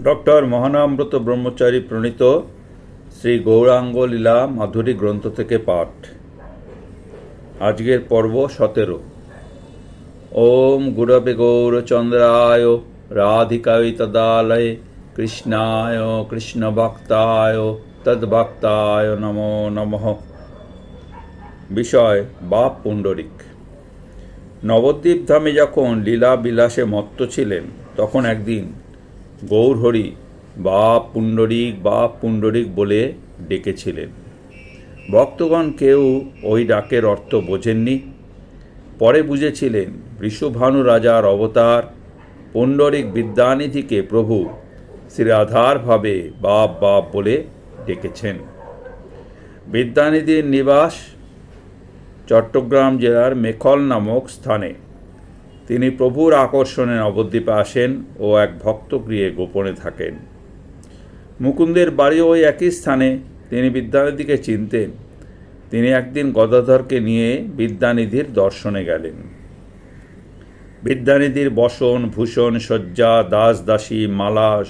Doctor মহানামব্রত ব্রহ্মচারী প্রণীত শ্রী গৌরাঙ্গ লীলা মাধুরী গ্রন্থ থেকে পাঠ। আজকের পর্ব সতেরো। ওম গুরবে গৌরচন্দ্রায় রাধিকায় তদালয়ে কৃষ্ণায় কৃষ্ণভক্তায় তদ্ভক্তায় নমো নমঃ। বিষয়, বাপ পুণ্ডরিক। নবদ্বীপ ধামে যখন লীলা বিলাসে মত্ত ছিলেন, তখন একদিন গৌরহরি বাপ পুণ্ডরিক বাপ পুণ্ডরিক বলে ডেকেছিলেন। ভক্তগণ কেউ ওই ডাকের অর্থ বোঝেননি। পরে বুঝেছিলেন বৃষভানু রাজার অবতার, পুণ্ডরিক বিদ্যানিধিকে প্রভু শ্রীরাধারভাবে বাপ বাপ বলে ডেকেছেন। বিদ্যানিধির নিবাস চট্টগ্রাম জেলার মেখল নামক স্থানে। তিনি প্রভুর আকর্ষণে নবদ্বীপে আসেন ও এক ভক্ত গৃহে গোপনে থাকেন। মুকুন্দের বাড়ি ওই একই স্থানে তিনি বিদ্যানিধিকে চিনতেন। তিনি একদিন গদাধরকে নিয়ে বিদ্যানিধির দর্শনে গেলেন। বিদ্যানিধির বসন, ভূষণ, শয্যা, দাস, দাসী, মালাস,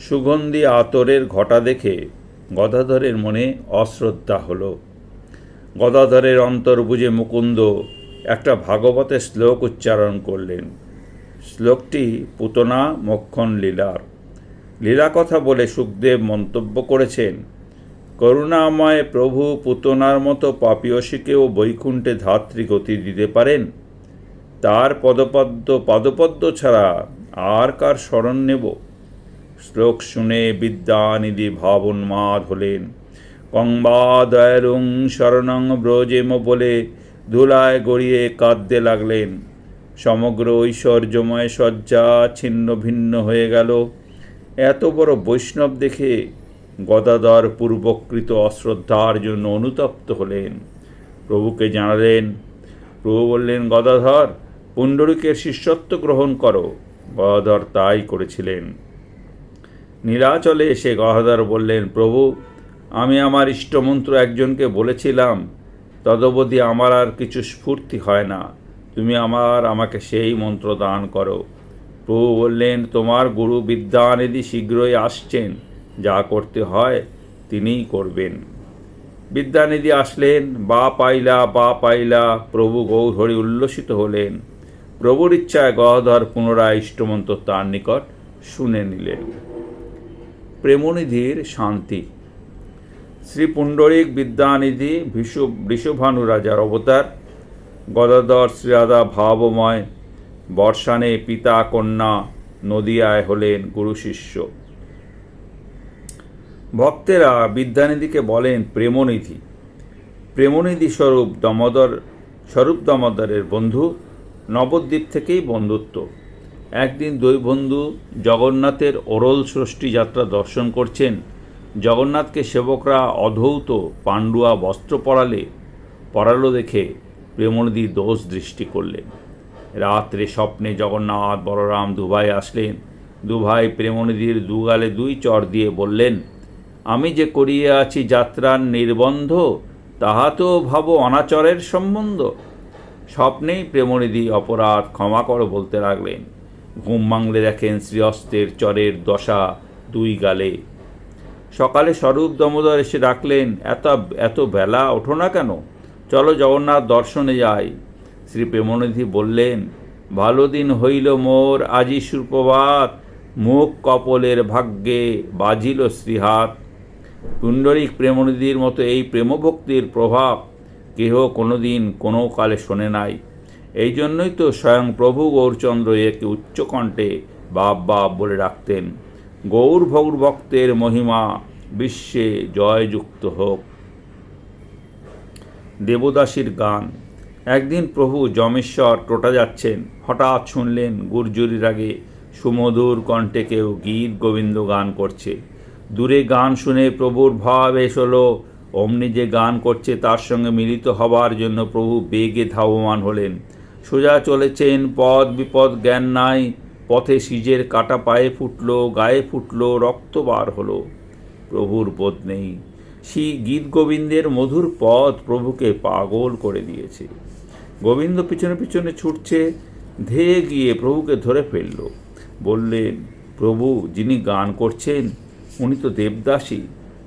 সুগন্ধি আতরের ঘটা দেখে গদাধরের মনে অশ্রদ্ধা হলো। গদাধরের অন্তর বুঝে মুকুন্দ একটা ভাগবতের শ্লোক উচ্চারণ করলেন। শ্লোকটি পুতনা মক্ষণ লীলার। লীলা কথা বলে সুখদেব মন্তব্য করেছেন, করুণাময় প্রভু পুতনার মতো পাপিয়সীকেও বৈকুণ্ঠে ধাত্রী গতি দিতে পারেন? তার পদপদ্ম পাদপদ্ম ছাড়া আর কার স্মরণ নেব? শ্লোক শুনে বিদ্যানিধি ভাবোন্মাদ হলেন, কংবাদয়রুং শরণং ব্রজেম বলে ধুলায় গড়িয়ে কাঁদতে লাগলেন। সমগ্র ঐশ্বর্যময় শয্যা ছিন্ন ভিন্ন হয়ে গেল। এত বড় বৈষ্ণব দেখে গদাধর পূর্বকৃত অশ্রদ্ধার জন্য অনুতপ্ত হলেন। প্রভুকে জানালেন, প্রভু বললেন, গদাধর পুণ্ডরিকের শিষ্যত্ব গ্রহণ করো। গদাধর তাই করেছিলেন। নীলাচলে এসে গদাধর বললেন, প্রভু, আমি আমার ইষ্টমন্ত্র একজনকে বলেছিলাম তদবধি আমার আর কিছু স্ফূর্তি হয় না। তুমি আমার, আমাকে সেই মন্ত্র দান করো। প্রভু বললেন, তোমার গুরু বিদ্যানিধি শীঘ্রই আসছেন। যা করতে হয় তিনিই করবেন। বিদ্যানিধি আসলেন, বা পাইলা বা পাইলা, প্রভু গৌরহরি উল্লসিত হলেন। প্রভুর ইচ্ছায় গহধর পুনরায় ইষ্টমন্ত্র তার নিকট শুনে নিলেন। প্রেমনিধির শান্তি। শ্রী পুণ্ডরিক বিদ্যানিধি বিশু বৃষভানু রাজার অবতার, গদাধর শ্রীরাধা ভাবময়, বর্ষানে পিতা কন্যা নদিয়ায় হলেন গুরু শিষ্য। ভক্তেরা বিদ্যানিধিকে বলেন প্রেমনিধি। প্রেমনিধি স্বরূপ দমোদর, স্বরূপ দমোদরের বন্ধু, নবদ্বীপ থেকেই বন্ধুত্ব। একদিন দুই বন্ধু জগন্নাথের ওরল ষষ্ঠী যাত্রা দর্শন করছেন। জগন্নাথকে সেবকরা অধৌত পাণ্ডুয়া বস্ত্র পরালে, পরালো দেখে প্রেমনদী দোষ দৃষ্টি করলেন। রাত্রে স্বপ্নে জগন্নাথ বলরাম দুভাই আসলেন। দুভাই প্রেমনিধির দুগালে দুই চর দিয়ে বললেন, আমি যে করিয়ে আছি যাত্রার নির্বন্ধ তাহা তো ভাব অনাচরের সম্বন্ধ। স্বপ্নেই প্রেমনিধি অপরাধ ক্ষমা করো বলতে লাগলেন। ঘুম ভাঙলে দেখেন শ্রীহস্তের চরের দশা দুই গালে সকালে স্বরূপ দমোদর এসে ডাকলেন, এত এত বেলা ওঠো না কেন? চলো জগন্নাথ দর্শনে যাই। শ্রী প্রেমনিধি বললেন, ভালো দিন হইল মোর, আজি সুপ্রভাত। মুখ কপলের ভাগ্যে বাজিল শ্রীহাত পুণ্ডরিক প্রেমনিধির মতো এই প্রেমভক্তির প্রভাব কেহ কোনোদিন কোনো কালে শোনে নাই। এই জন্যই তো স্বয়ং প্রভু গৌরচন্দ্র একে উচ্চকণ্ঠে বাপ বাপ বলে ডাকতেন। গৌর ভক্তের মহিমা বিশ্বে জয়যুক্ত হোক। দেবদাসীর গান। একদিন প্রভু যমেশ্বর টোটা যাচ্ছেন। হঠাৎ শুনলেন গুর্জুরির আগে সুমধুর কণ্ঠে কেউ গীত গোবিন্দ গান করছে। দূরে গান শুনে প্রভুর ভাব এস হলো। অমনি যে গান করছে তার সঙ্গে মিলিত হবার জন্য প্রভু বেগে ধাবমান হলেন। সোজা চলেছেন পদ বিপদ জ্ঞান নাই। পথে সিজের কাটা পায়ে ফুটল, গায়ে ফুটল, রক্ত বার হলো। প্রভুর বোধ নেই। সেই গীত গোবিন্দের মধুর পথ প্রভুকে পাগল করে দিয়েছে। গোবিন্দ পিছনে পিছনে ছুটছে, ধেয়ে গিয়ে প্রভুকে ধরে ফেলল। বললেন, প্রভু, যিনি গান করছেন, উনি তো দেবদাসী।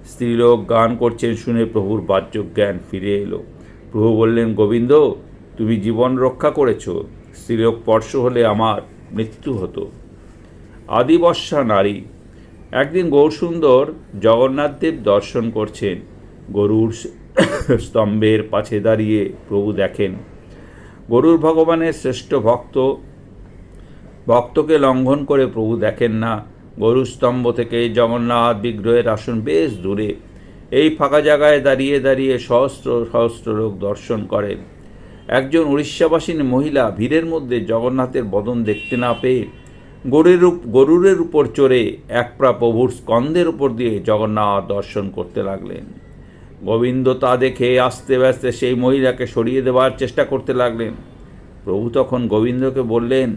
স্ত্রীলোক গান করছেন শুনে প্রভুর বাহ্য জ্ঞান ফিরে এলো। প্রভু বললেন, গোবিন্দ, তুমি জীবন রক্ষা করেছ। স্ত্রীলোক স্পর্শ হলে আমার মৃত্যু হতো। আদিবর্ষা নারী। একদিন গৌরসুন্দর জগন্নাথদেব দর্শন করছেন। গরুর স্তম্ভের পাশে দাঁড়িয়ে প্রভু দেখেন। গরুর ভগবানের শ্রেষ্ঠ ভক্ত। ভক্তকে লঙ্ঘন করে প্রভু দেখেন না। গরুর স্তম্ভ থেকে জগন্নাথ বিগ্রহের আসন বেশ দূরে। এই ফাঁকা জায়গায় দাঁড়িয়ে দাঁড়িয়ে সহস্র সহস্র লোক দর্শন করেন। একজন উড়িষ্যাবাসিনী মহিলা ভিড়ের মধ্যে জগন্নাথের বদন দেখতে না পেয়ে গরুর গরুরের উপর চড়ে একপ্রা প্রভুর স্কন্ধের উপর দিয়ে জগন্নাথ দর্শন করতে লাগলেন। গোবিন্দ তা দেখে আস্তে ব্যস্তে সেই মহিলাকে সরিয়ে দেওয়ার চেষ্টা করতে লাগলেন। প্রভু তখন গোবিন্দকে বললেন,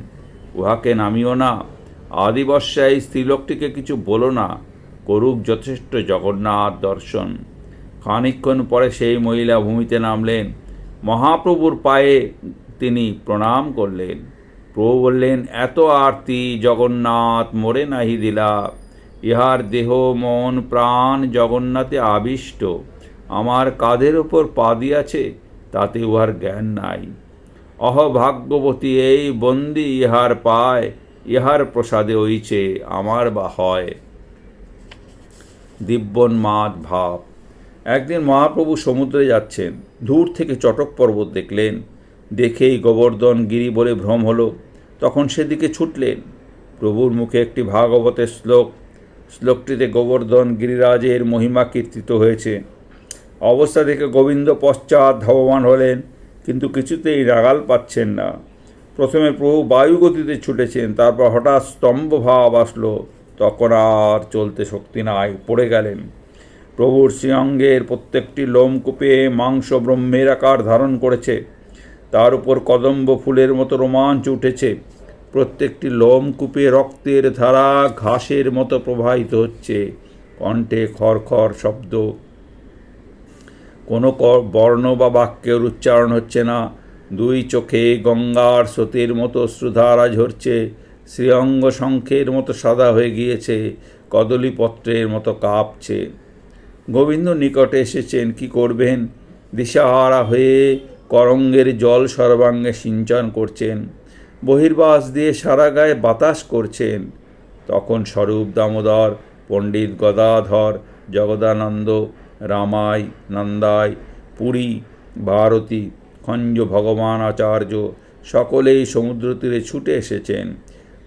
উহাকে নামিও না। আদিবর্ষায় স্ত্রীলোকটিকে কিছু বলো না। করুক যথেষ্ট জগন্নাথ দর্শন। খানিকক্ষণ পরে সেই মহিলা ভূমিতে নামলেন। মহাপ্রভুর পায়ে তিনি প্রণাম করলেন। প্রভু বললেন, এত আরতি জগন্নাথ মোরে নাহি দিলা। ইহার দেহ, মন, প্রাণ জগন্নাথে আবিষ্ট। আমার কাঁধের ওপর পা দিয়াছে, তাতে উহার জ্ঞান নাই। অহভাগ্যবতী এই বন্দি ইহার পায়, ইহার প্রসাদে হইছে আমার বা হয়। দিব্যন্মাদ ভাব। একদিন মহাপ্রভু সমুদ্রে যাচ্ছেন, দূর থেকে চটক পর্বত দেখলেন। দেখেই গোবর্ধন গিরি বলে ভ্রম হলো। তখন সেদিকে ছুটলেন। প্রভুর মুখে একটি ভাগবতের শ্লোক। শ্লোকটিতে গোবর্ধন গিরিরাজের মহিমা কীর্তিত হয়েছে। অবস্থা দেখে গোবিন্দ পশ্চাৎ ধাবমান হলেন, কিন্তু কিছুতেই রাগাল পাচ্ছেন না। প্রথমে প্রভু বায়ুগতিতে ছুটেছেন, তারপর হঠাৎ স্তম্ভ ভাব আসলো। তখন আর চলতে শক্তি নাই, পড়ে গেলেন। প্রভুর শ্রীঅঙ্গের প্রত্যেকটি লোমকূপে মাংস ব্রহ্মের আকার ধারণ করেছে। তার উপর কদম্ব ফুলের মতো রোমাঞ্চ উঠেছে। প্রত্যেকটি লোমকূপে রক্তের ধারা ঘাসের মতো প্রবাহিত হচ্ছে। কণ্ঠে খড়খড় শব্দ। কোনো বর্ণ বা বাক্যের উচ্চারণ হচ্ছে না। দুই চোখে গঙ্গার স্রোতের মতো শ্রুধারা ঝরছে শ্রীঅঙ্গ শঙ্খের মতো সাদা হয়ে গিয়েছে। কদলীপত্রের মতো কাঁপছে। গোবিন্দ নিকটে এসেছেন, কি করবেন? দিশাহারা হয়ে করঙ্গের জল সর্বাঙ্গে সিঞ্চন করছেন। বহির্বাস দিয়ে সারা গায়ে বাতাস করছেন। তখন স্বরূপ দামোদর, পণ্ডিত গদাধর, জগদানন্দ, রামাই, নন্দাই, পুরী, ভারতী, খঞ্জ ভগবান আচার্য সকলেই সমুদ্র তীরে ছুটে এসেছেন।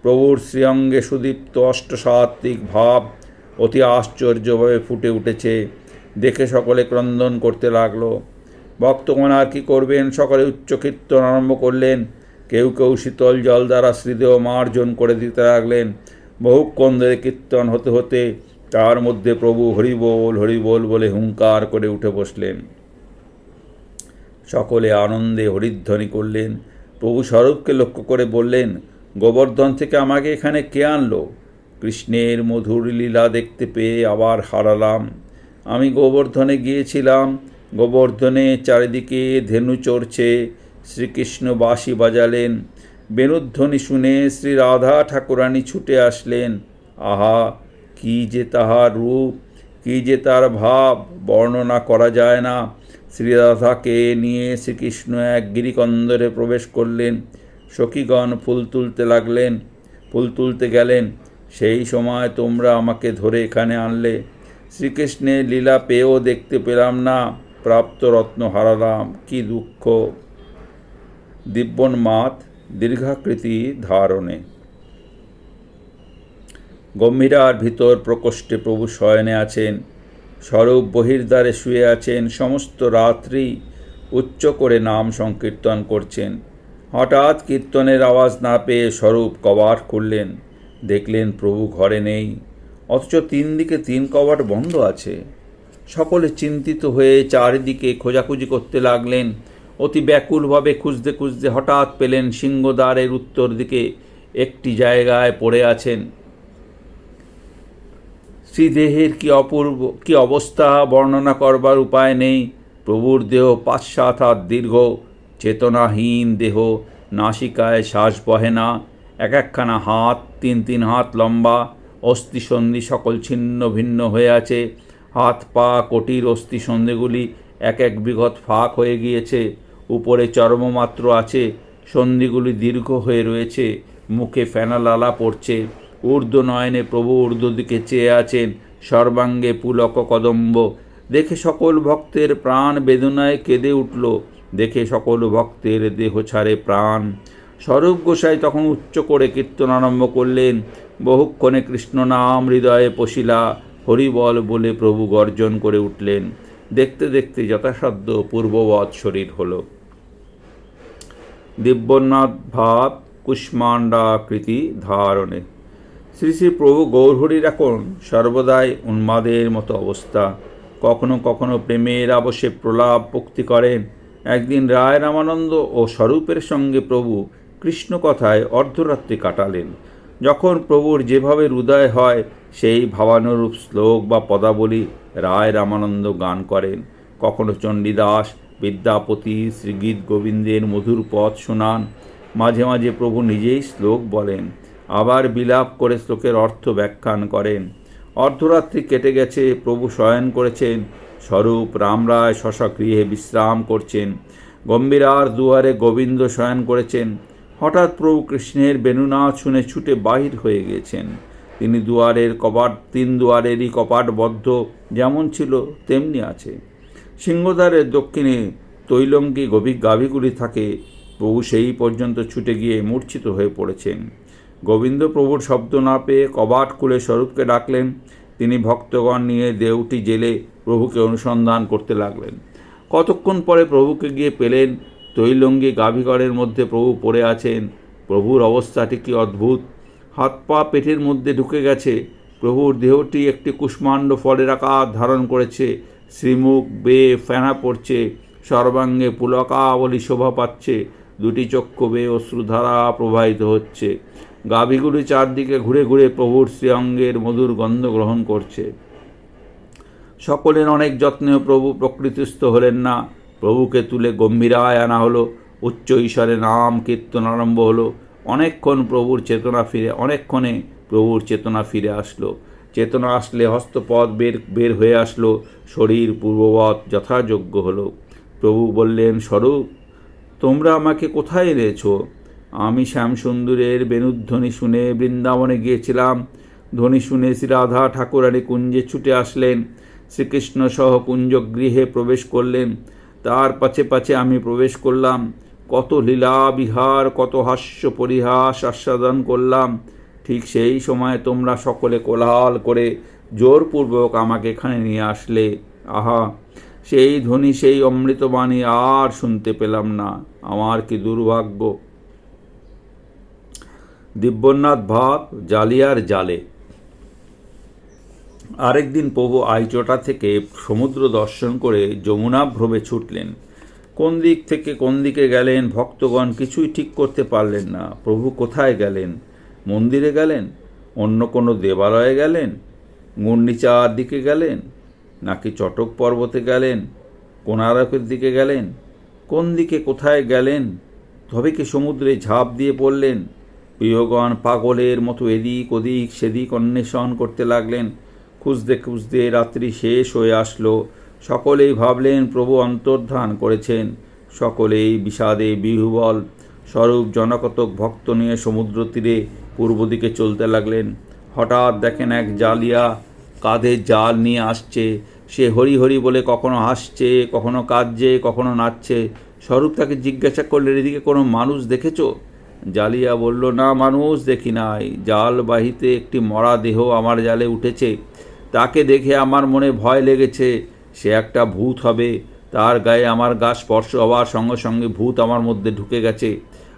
প্রভুর শ্রীঅঙ্গে সুদীপ্ত অষ্টসাত্ত্বিক ভাব অতি আশ্চর্যভাবে ফুটে উঠেছে। দেখে সকলে ক্রন্দন করতে লাগল। ভক্তগণ আর কি করবেন? সকলে উচ্চ কীর্তন আরম্ভ করলেন। কেউ কেউ শীতল জল দ্বারা শ্রীদেহ মার্জন করে দিতে লাগলেন। বহুক্ষণ ধরে কীর্তন হতে হতে তার মধ্যে প্রভু হরিবোল হরিবোল বলে হুঙ্কার করে উঠে বসলেন। সকলে আনন্দে হরিধ্বনি করলেন। প্রভু স্বরূপকে লক্ষ্য করে বললেন, গোবর্ধন থেকে আমাকে এখানে কে আনলো? কৃষ্ণের মধুর লীলা দেখতে পেয়ে আবার হারালাম। আমি গোবর্ধনে গিয়েছিলাম। গোবর্ধনে চারিদিকে ধেনু চড়ছে। শ্রীকৃষ্ণ বাঁশি বাজালেন। বেণুধ্বনি শুনে শ্রী রাধা ঠাকুরানী ছুটে আসলেন। আহা, কি যে তাহার রূপ, কি যে তার ভাব, বর্ণনা করা যায় না। শ্রীরাধাকে নিয়ে শ্রীকৃষ্ণ এক গিরিকন্দরে প্রবেশ করলেন। সখীগণ ফুল তুলতে লাগলেন। ফুল তুলতে গেলেন। সেই সময় তোমরা আমাকে ধরে এখানে আনলে। শ্রীকৃষ্ণের লীলা পেয়েও দেখতে পেলাম না। প্রাপ্ত রত্ন হারালাম। কি দুঃখ। দিব্যন্মাত দীর্ঘাকৃতি ধারণে। গম্ভীরার ভিতর প্রকোষ্ঠে প্রভু শয়নে আছেন। স্বরূপ বহির্দ্বারে শুয়ে আছেন। সমস্ত রাত্রি উচ্চ করে নাম সংকীর্তন করছেন। হঠাৎ কীর্তনের আওয়াজ না পেয়ে স্বরূপ কবাট খুললেন। দেখলেন প্রভু ঘরে নেই, অথচ তিন দিকে তিন কবাট বন্ধ আছে। সকলে চিন্তিত হয়ে চারিদিকে খোঁজাখুঁজি করতে লাগলেন। অতি ব্যাকুলভাবে খুঁজতে খুঁজতে হঠাৎ পেলেন সিংহদ্বারের উত্তর দিকে একটি জায়গায় পড়ে আছেন। শ্রীদেহের কি অপূর্ব, কি অবস্থা বর্ণনা করবার উপায় নেই। প্রভুর দেহ সাত হাত দীর্ঘ, চেতনাহীন দেহ, নাসিকায় শ্বাস বহে না। এক একখানা হাত, তিন তিন হাত লম্বা অস্থিসন্ধি সকল ছিন্ন ভিন্ন হয়ে আছে। হাত পা কোটির অস্থিসন্ধিগুলি এক এক বিঘত ফাঁক হয়ে গিয়েছে। উপরে চর্মমাত্র আছে, সন্ধিগুলি দীর্ঘ হয়ে রয়েছে, মুখে ফেনা লালা পড়ছে। ঊর্ধ্ব নয়নে প্রভু ঊর্ধ্ব দিকে চেয়ে আছেন, সর্বাঙ্গে পুলক কদম্ব। দেখে সকল ভক্তের প্রাণ বেদনায় কেঁদে উঠল। দেখে সকল ভক্তের দেহ ছাড়ে প্রাণ। স্বরূপ গোসাই তখন উচ্চ করে কীর্তন আরম্ভ করলেন। বহুক্ষণে কৃষ্ণ নাম হৃদয়ে পশিলা, হরিবল বলে প্রভু গর্জন করে উঠলেন। দেখতে দেখতে যথাসাধ্য পূর্ববৎ শরীর হল। দিব্যনাথ ভাব কুষ্মাণ্ডাকৃতি ধারণে। শ্রী শ্রী প্রভু গৌরহরির এখন সর্বদাই উন্মাদের মতো অবস্থা। কখনো কখনো প্রেমের আবশ্যে প্রলাপ ভক্তি করেন। একদিন রায় রামানন্দ ও স্বরূপের সঙ্গে প্রভু কৃষ্ণ কথায় অর্ধরাত্রি কাটালেন। যখন প্রভুর যেভাবে হৃদয় হয়, সেই ভাবানুরূপ শ্লোক বা পদাবলী রায় রামানন্দ গান করেন। কখনো চণ্ডীদাস, বিদ্যাপতি, শ্রীগীত গোবিন্দের মধুর পথ শোনান। মাঝে মাঝে প্রভু নিজেই শ্লোক বলেন। আবার বিলাপ করে শ্লোকের অর্থ ব্যাখ্যান করেন। অর্ধরাত্রি কেটে গেছে, প্রভু শয়ন করেছেন। স্বরূপ রামরায় শশগৃহে বিশ্রাম করছেন। গম্ভীরার দুয়ারে গোবিন্দ শয়ন করেছেন। হঠাৎ প্রভু কৃষ্ণের বেণুনাথ শুনে ছুটে বাহির হয়ে গেছেন। তিনি দুয়ারের কপাট, তিন দুয়ারেরই কপাট বদ্ধ, যেমন ছিল তেমনি আছে। সিংহদ্বারের দক্ষিণে তৈলঙ্গি গভীর গাভীগুলি থাকে। প্রভু সেই পর্যন্ত ছুটে গিয়ে মূর্ছিত হয়ে পড়েছেন। গোবিন্দ প্রভুর শব্দ না পেয়ে কবাট খুলে স্বরূপকে ডাকলেন। তিনি ভক্তগণ নিয়ে দেউটি জেলে প্রভুকে অনুসন্ধান করতে লাগলেন। কতক্ষণ পরে প্রভুকে গিয়ে পেলেন তৈলঙ্গি গাভীগড়ের মধ্যে প্রভু পড়ে আছেন। প্রভুর অবস্থাটি কি অদ্ভুত। হাত পা পেটের মধ্যে ঢুকে গেছে। প্রভুর দেহটি একটি কুষ্মাণ্ড ফলের আকার ধারণ করেছে। শ্রীমুখ বেয়ে ফেনা পড়ছে। সর্বাঙ্গে পুলকাবলী শোভা পাচ্ছে। দুটি চক্ষু বেয়ে অশ্রুধারা প্রবাহিত হচ্ছে। গাভীগুলি চারদিকে ঘুরে ঘুরে প্রভুর শ্রীঅঙ্গের মধুর গন্ধ গ্রহণ করছে। সকলের অনেক যত্নেও প্রভু প্রকৃতিস্থ হলেন না। প্রভুকে তুলে গম্ভীরায় আনা হলো, উচ্চ ঈশ্বরের নাম কীর্তন আরম্ভ হলো। অনেকক্ষণ প্রভুর চেতনা ফিরে, অনেকক্ষণে প্রভুর চেতনা ফিরে আসলো। চেতনা আসলে হস্তপদ বের বের হয়ে আসলো, শরীর পূর্ববৎ যথাযোগ্য হলো। প্রভু বললেন, স্বরূপ, তোমরা আমাকে কোথায় এনেছ? আমি শ্যামসুন্দরের বেণুধ্বনি শুনে বৃন্দাবনে গিয়েছিলাম। ধ্বনি শুনে শ্রী রাধা ঠাকুরানী কুঞ্জে ছুটে আসলেন। শ্রীকৃষ্ণ সহ কুঞ্জগৃহে প্রবেশ করলেন। তার পাছে পাছে আমি প্রবেশ করলাম। কত লীলা বিহার কত হাস্য পরিহাস আস্বাদন করলাম। ঠিক সেই সময় তোমরা সকলে কোলাহল করে জোরপূর্বক আমাকে এখানে নিয়ে আসলে। আহা, সেই ধ্বনি, সেই অমৃতবাণী আর শুনতে পেলাম না। আমার কি দুর্ভাগ্য। দিব্যনাথ ভাব, জালিয়ার জালে। আরেকদিন প্রভু আইচটা থেকে সমুদ্র দর্শন করে যমুনা ভ্রমে ছুটলেন। কোন দিক থেকে কোন দিকে গেলেন ভক্তগণ কিছুই ঠিক করতে পারলেন না। প্রভু কোথায় গেলেন? মন্দিরে গেলেন? অন্য কোনো দেবালয়ে গেলেন? গুন্ডিচার দিকে গেলেন? নাকি চটক পর্বতে গেলেন? কোনারকের দিকে গেলেন? কোন দিকে কোথায় গেলেন? তবে কি সমুদ্রে ঝাঁপ দিয়ে পড়লেন? প্রিয়গণ পাগলের মতো এদিক ওদিক সেদিক অন্বেষণ করতে লাগলেন। খুঁজতে খুঁজতে রাত্রি শেষ হয়ে আসলো। সকলেই ভাবলেন, প্রভু অন্তর্ধান করেছেন। সকলেই বিষাদে বিহুবল স্বরূপ জনকতক ভক্ত নিয়ে সমুদ্র তীরে পূর্ব দিকে চলতে লাগলেন। হঠাৎ দেখেন এক জালিয়া কাঁধে জাল নিয়ে আসছে। সে হরি হরি বলে, কখনো হাসছে, কখনো কাঁদছে, কখনো নাচছে। স্বরূপ তাকে জিজ্ঞাসা করলেন, এদিকে কোনো মানুষ দেখেছ? জালিয়া বলল, না, মানুষ দেখি নাই। জাল বাহিতে একটি মরা দেহ আমার জালে উঠেছে। তাকে দেখে আমার মনে ভয় লেগেছে, সে একটা ভূত হবে। তার গায়ে আমার গা স্পর্শ হওয়ার সঙ্গে সঙ্গে ভূত আমার মধ্যে ঢুকে গেছে।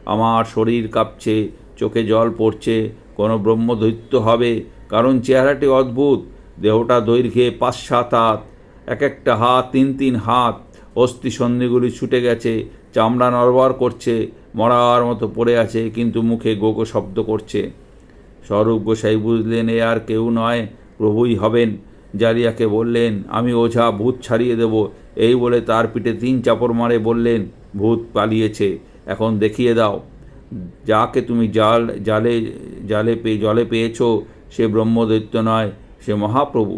আমার শরীর কাঁপছে, চোখে জল পড়ছে, কোনো ব্রহ্মদৈত্য হবে, কারণ চেহারাটি অদ্ভুত, দেহটা দৈর্ঘ্যে পাঁচ সাত হাত, এক একটা হাত, তিন তিন হাত অস্থি সন্ধিগুলি ছুটে গেছে, চামড়া নড়বড় করছে, মরার মতো পড়ে আছে, কিন্তু মুখে গোগো শব্দ করছে। স্বরূপ গোসাই বুঝলেন, এ আর কেউ নয় প্রভুই হবেন। জারিয়াকে বললেন, আমি ওঝা ভূত ছাড়িয়ে দেব। এই বলে তার পিঠে তিন চাপড় মারে বললেন, ভূত পালিয়েছে, এখন দেখিয়ে দাও। যাকে তুমি জাল, জালে জালে পেয়ে জলে পেয়েছ, সে ব্রহ্মদৈত্য নয়, সে মহাপ্রভু।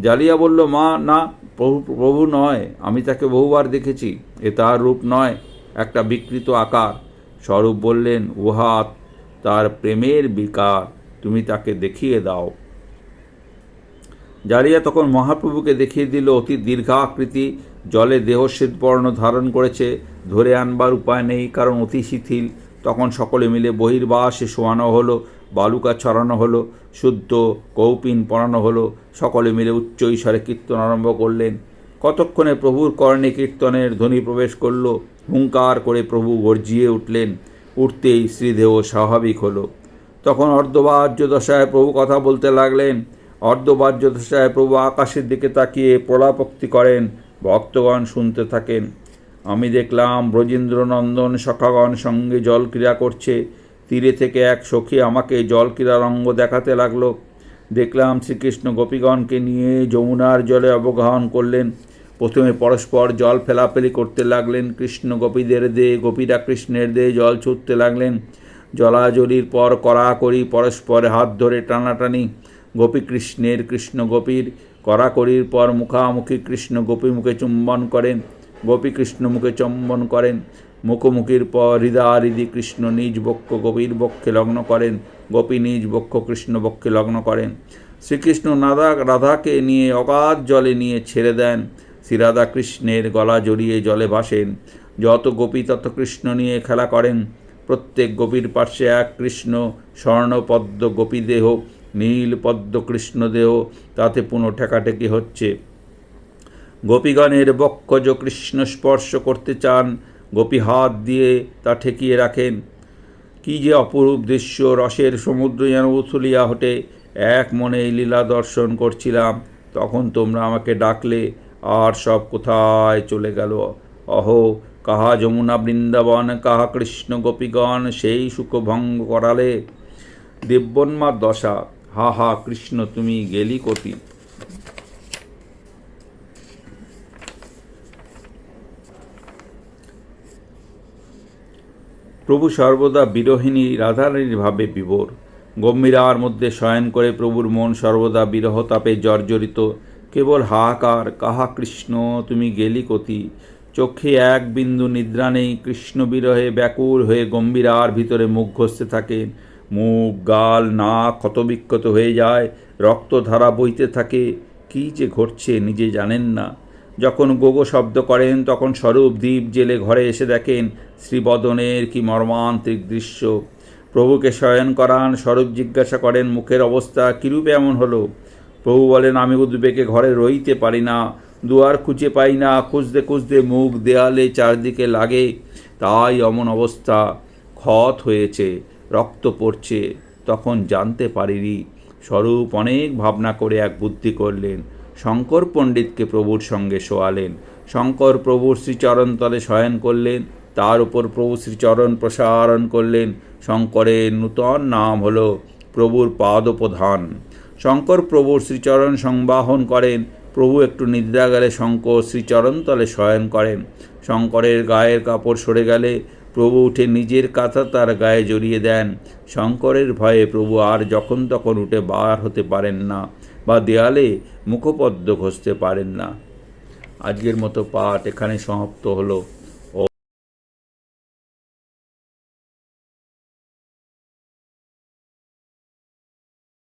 জালিয়া বলল, মা, না, প্রভু প্রভু নয়, আমি তাকে বহুবার দেখেছি, এ তার রূপ নয়, একটা বিকৃত আকার। স্বরূপ বললেন উহা তার প্রেমের বিকার, তুমি তাকে দেখিয়ে দাও। জারিয়া তখন মহাপ্রভুকে দেখিয়ে দিল, অতি দীর্ঘাকৃতি, জলে দেহ শ্বেতবর্ণ ধারণ করেছে, ধরে আনবার উপায় নেই, কারণ অতি শিথিল তখন সকলে মিলে বহির্বাসে শোয়ানো হলো, বালুকা ছড়ানো হলো, শুদ্ধ কৌপিন পড়ানো হলো। সকলে মিলে উচ্চ ঈশ্বরে কীর্তন আরম্ভ করলেন। কতক্ষণে প্রভুর কর্ণে কীর্তনের ধ্বনি প্রবেশ করল, হুঙ্কার করে প্রভু গর্জিয়ে উঠলেন, উঠতেই শ্রীদেহ স্বাভাবিক হলো। তখন অর্ধবাহ্য দশায় প্রভু কথা বলতে লাগলেন অর্ধবাহ্য দশায় প্রভু আকাশের দিকে তাকিয়ে প্রলাপক্তি করেন, ভক্তগণ শুনতে থাকেন। আমি দেখলাম ব্রজেন্দ্রনন্দন সখাগণ সঙ্গে জল ক্রীড়া করছে। তীরে থেকে এক সখী আমাকে জল ক্রীড়ার অঙ্গ দেখাতে লাগল। দেখলাম শ্রীকৃষ্ণ গোপীগণকে নিয়ে যমুনার জলে অবগাহন করলেন। প্রথমে পরস্পর জল ফেলাফেলি করতে লাগলেন। কৃষ্ণ গোপীদের দে, গোপীরা কৃষ্ণের দে জল ছুটতে লাগলেন। জলাজলির পর কড়াকড়ি পরস্পরে হাত ধরে টানাটানি গোপী কৃষ্ণের কৃষ্ণ গোপীর কড়াকড়ির পর মুখামুখি কৃষ্ণ গোপী মুখে চুম্বন করেন গোপী কৃষ্ণ মুখে চুম্বন করেন, মুখোমুখির পর হৃদাহৃদি কৃষ্ণ নিজ বক্ষ গোপীর বক্ষে লগ্ন করেন, গোপী নিজ বক্ষ কৃষ্ণ বক্ষে লগ্ন করেন। শ্রীকৃষ্ণ নাদা রাধাকে নিয়ে অগাধ জলে নিয়ে ছেড়ে দেন, শ্রীরাধা কৃষ্ণের গলা জড়িয়ে জলে ভাসেন। যত গোপী তত কৃষ্ণ নিয়ে খেলা করেন, প্রত্যেক গোপীর পার্শ্বে এক কৃষ্ণ স্বর্ণপদ্ম গোপী দেহ নীল পদ্ম কৃষ্ণ দেহ, তাতে পুনঃ ঠেকাঠেকি হচ্ছে। গোপীগণের বক্ষজ কৃষ্ণ স্পর্শ করতে চান, গোপী হাত দিয়ে তা ঠেকিয়ে রাখেন। কি যে অপরূপ দৃশ্য, রসের সমুদ্র যেন উথুলিয়া হটে এক মনে লীলা দর্শন করছিলাম, তখন তোমরা আমাকে ডাকলে, আর সব কোথায় চলে গেল? অহো, কাহা যমুনা বৃন্দাবন, কাহা কৃষ্ণ গোপীগণ সেই সুখভঙ্গ করালে? দেব্যন্মার দশা হা হা কৃষ্ণ, তুমি গেলি কতি প্রভু সর্বদা বিরোহিণী, রাধারানীর ভাবে বিভোর। গম্ভীরার মধ্যে শয়ন করে প্রভুর মন সর্বদা বিরহ তাপে জর্জরিত। কেবল হাহাকার কাহা কৃষ্ণ, তুমি গেলি কতি চোখে এক বিন্দু নিদ্রা নেই, কৃষ্ণ বিরহে ব্যাকুল হয়ে গম্ভীরার ভিতরে মুখ ঘষতে থাকেন। মুখ, গাল, নাক ক্ষতবিক্ষত হয়ে যায়, রক্তধারা বইতে থাকে, কী যে ঘটছে নিজে জানেন না। যখন গোগো শব্দ করেন, তখন স্বরূপ দ্বীপ জেলে ঘরে এসে দেখেন শ্রীবদনের কি মর্মান্তিক দৃশ্য। প্রভুকে শয়ন করান, স্বরূপ জিজ্ঞাসা করেন, মুখের অবস্থা কীরূপে এমন হলো? প্রভু বলেন, আমি উদ্বেগে ঘরে রইতে পারি না, দুয়ার খুঁজে পাই না, খুঁজতে খুঁজতে মুখ দেয়ালে চারদিকে লাগে, তাই অমন অবস্থা, ক্ষত হয়েছে। রক্ত পড়ছে, তখন জানতে পারিনি। স্বরূপ অনেক ভাবনা করে এক বুদ্ধি করলেন। শঙ্কর পণ্ডিতকে প্রভুর সঙ্গে শোয়ালেন। শঙ্কর প্রভুর শ্রীচরণতলে শয়ন করলেন। তার উপর প্রভু শ্রীচরণ প্রসারণ করলেন। শঙ্করের নূতন নাম হল প্রভুর পাদপ্রধান। শঙ্কর প্রভুর শ্রীচরণ সংবাহন করেন। প্রভু একটু নিদ্রা গেলে শঙ্কর শ্রীচরণতলে শয়ন করেন। শঙ্করের গায়ের কাপড় সরে গেলে প্রভু উঠে নিজের কাঁথা তার গায়ে জড়িয়ে দেন। শঙ্করের ভয়ে প্রভু আর যখন তখন উঠে বার হতে পারেন না বা দেয়ালে মুখপদ্ম ঘষতে পারেন না। আজকের মতো পাঠ এখানে সমাপ্ত হলো।